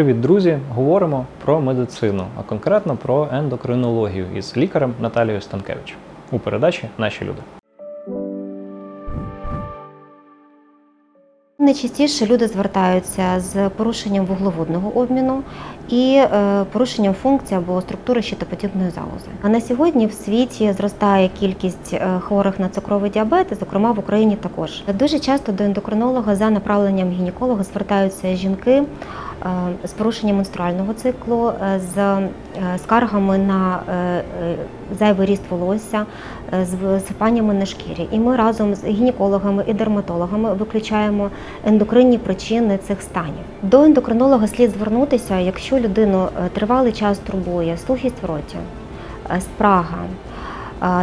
Привіт, друзі! Говоримо про медицину, а конкретно про ендокринологію із лікарем Наталією Станкевич у передачі Наші люди. Найчастіше люди звертаються з порушенням вуглеводного обміну і е, порушенням функцій або структури щитоподібної залози. А на сьогодні в світі зростає кількість е, хворих на цукровий діабет, зокрема в Україні також. Дуже часто до ендокринолога за направленням гінеколога звертаються жінки з порушенням менструального циклу, е, з е, скаргами на е, е, зайвий ріст волосся, е, з висипаннями на шкірі. І ми разом з гінекологами і дерматологами виключаємо ендокринні причини цих станів. До ендокринолога слід звернутися, якщо людину е, тривалий час турбує сухість в роті, е, спрага.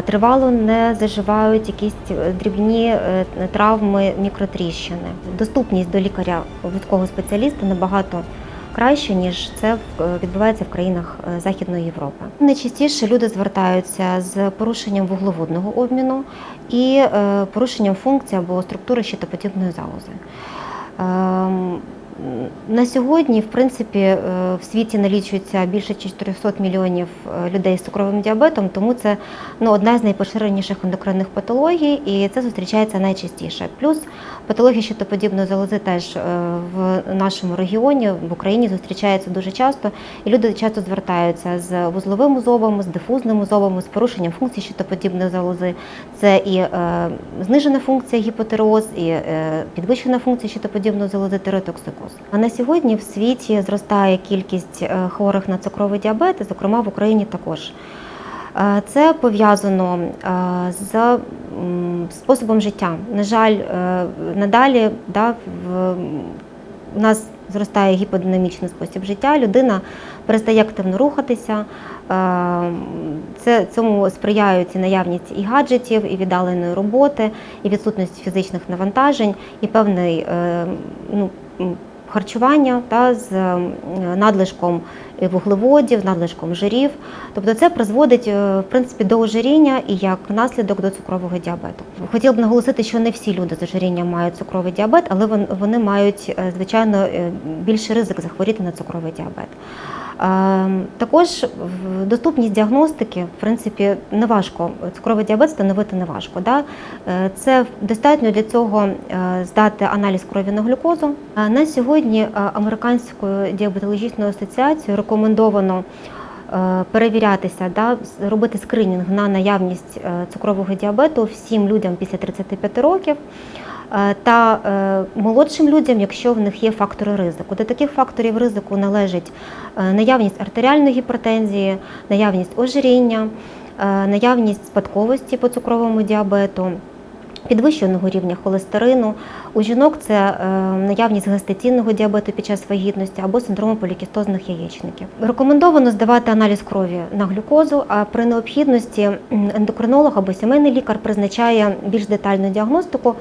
Тривало не заживають якісь е, дрібні е, травми, мікротріщини. Доступність до лікаря вузького спеціаліста набагато краще, ніж це е, відбувається в країнах Західної Європи. Найчастіше люди звертаються з порушенням вуглеводного обміну і порушенням функцій або структури щитоподібної залози. На сьогодні, в принципі, е, в світі налічується більше 400 мільйонів е, людей з цукровим діабетом, тому це ну, одна з найпоширеніших ендокринних патологій, і це зустрічається найчастіше. Плюс патологія щитоподібної залози теж е, в нашому регіоні, в Україні зустрічається дуже часто, і люди часто звертаються з вузловими зобами, з дифузними зобами, з порушенням функцій щитоподібної залози. Це і е, знижена функція гіпотероз, і е, підвищена функція щитоподібної залози тиреотоксикоз. А на сьогодні в світі зростає кількість е, хворих на цукровий діабет, зокрема в Україні також. Е, Це пов'язано е, з способом життя. На жаль, надалі да, в, у нас зростає гіподинамічний спосіб життя, людина перестає активно рухатися. Це цьому сприяють і наявність і гаджетів, і віддаленої роботи, і відсутність фізичних навантажень, і певний ну, харчування та з надлишком вуглеводів, надлишком жирів. Тобто це призводить е, в принципі до ожиріння і як наслідок до цукрового діабету. Хотіла б наголосити, що не всі люди з ожирінням мають цукровий діабет, але вони мають е, звичайно е, більший ризик захворіти на цукровий діабет. Е, Також доступність діагностики, в принципі, не важко. Цукровий діабет встановити не важко. Да? Це достатньо для цього здати аналіз крові на глюкозу. На сьогодні Американською діабетологічною асоціацією рекомендовано е, перевірятися, да, робити скринінг на наявність е, цукрового діабету всім людям після 35 років. е, Та молодшим людям, якщо в них є фактори ризику. До таких факторів ризику належить наявність артеріальної гіпертензії, наявність ожиріння, наявність спадковості по цукровому діабету, підвищеного рівня холестерину. У жінок це е, наявність гестаційного діабету під час вагітності або синдрому полікістозних яєчників. Рекомендовано здавати аналіз крові на глюкозу, а при необхідності ендокринолог або сімейний лікар призначає більш детальну діагностику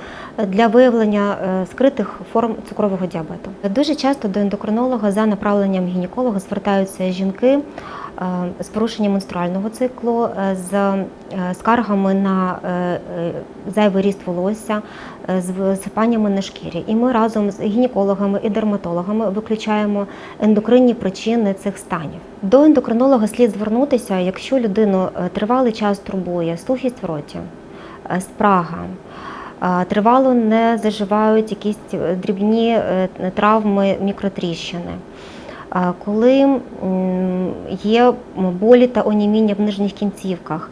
для виявлення е, скритих форм цукрового діабету. Дуже часто до ендокринолога за направленням гінеколога звертаються жінки з порушенням менструального циклу, е, з е, скаргами на е, е, зайвий ріст волосся, е, з висипаннями на шкірі. І ми разом з гінекологами і дерматологами виключаємо ендокринні причини цих станів. До ендокринолога слід звернутися, якщо людину е, тривалий час турбує сухість в роті, е, спрага. е, Тривало не заживають якісь е, дрібні е, травми, мікротріщини. Коли є болі та оніміння в нижніх кінцівках,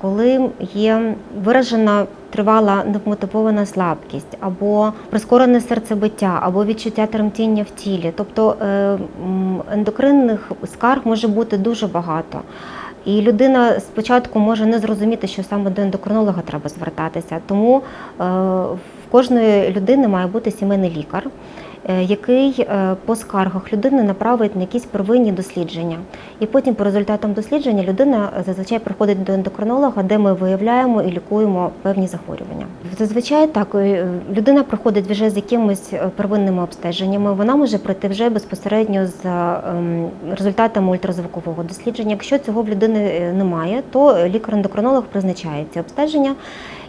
коли є виражена тривала невмотивована слабкість, або прискорене серцебиття, або відчуття тремтіння в тілі, тобто е, ендокринних скарг може бути дуже багато. І людина спочатку може не зрозуміти, що саме до ендокринолога треба звертатися. Тому е, в кожної людини має бути сімейний лікар, який е, по скаргах людини направить на якісь первинні дослідження. І потім, по результатам дослідження, людина зазвичай приходить до ендокринолога, де ми виявляємо і лікуємо певні захворювання. Зазвичай так е, людина приходить вже з якимись е, первинними обстеженнями. Вона може прийти вже безпосередньо з ем, результатами ультразвукового дослідження. Якщо цього в людини е, немає, то лікар-ендокринолог призначає ці обстеження.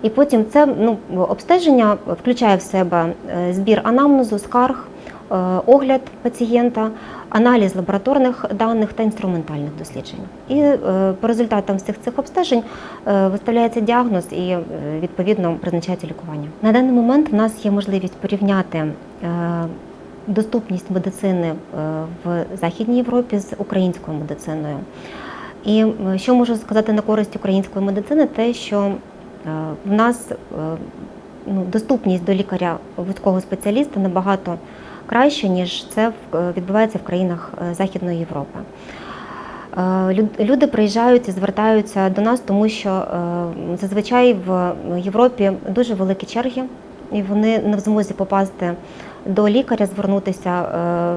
І потім це ну, обстеження включає в себе е, збір анамнезу, скарг, е, огляд пацієнта, аналіз лабораторних даних та інструментальних досліджень. І е, по результатам всіх цих обстежень виставляється діагноз і відповідно призначається лікування. На даний момент в нас є можливість порівняти. Доступність медицини в Західній Європі з українською медициною. І що можу сказати на користь української медицини, те, що в нас е, ну, доступність до лікаря вузького спеціаліста набагато краще, ніж це е, відбувається в країнах е, Західної Європи. Е, Люди приїжджають і звертаються до нас, тому що е, зазвичай в Європі дуже великі черги, і вони не в змозі попасти до лікаря, звернутися е,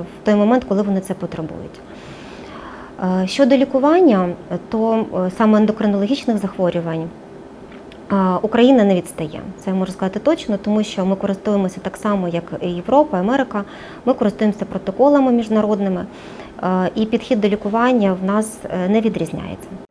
в той момент, коли вони це потребують. Е, Щодо лікування, то е, саме ендокринологічних захворювань е, Україна не відстає. Це я можу сказати точно, тому що ми користуємося так само, як і Європа, Америка. Ми користуємося протоколами міжнародними, і підхід до лікування в нас е, не відрізняється.